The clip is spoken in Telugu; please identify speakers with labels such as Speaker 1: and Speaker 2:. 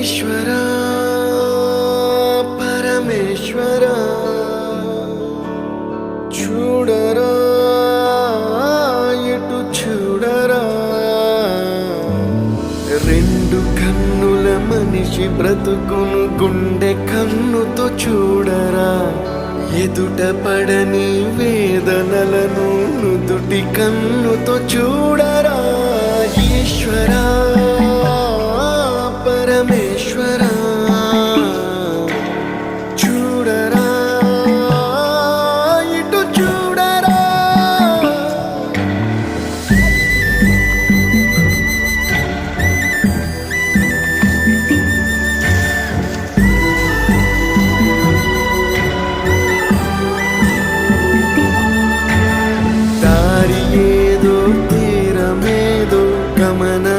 Speaker 1: పరమేశ్వర పరమేశ్వర చూడరా ఎటు చూడరా. రెండు కన్నుల మనిషి బ్రతుకును గుండె కన్నుతో చూడరా. ఎదుట పడని వేదనలను నుదుటి కన్నుతో చూడరా. ಗಮನ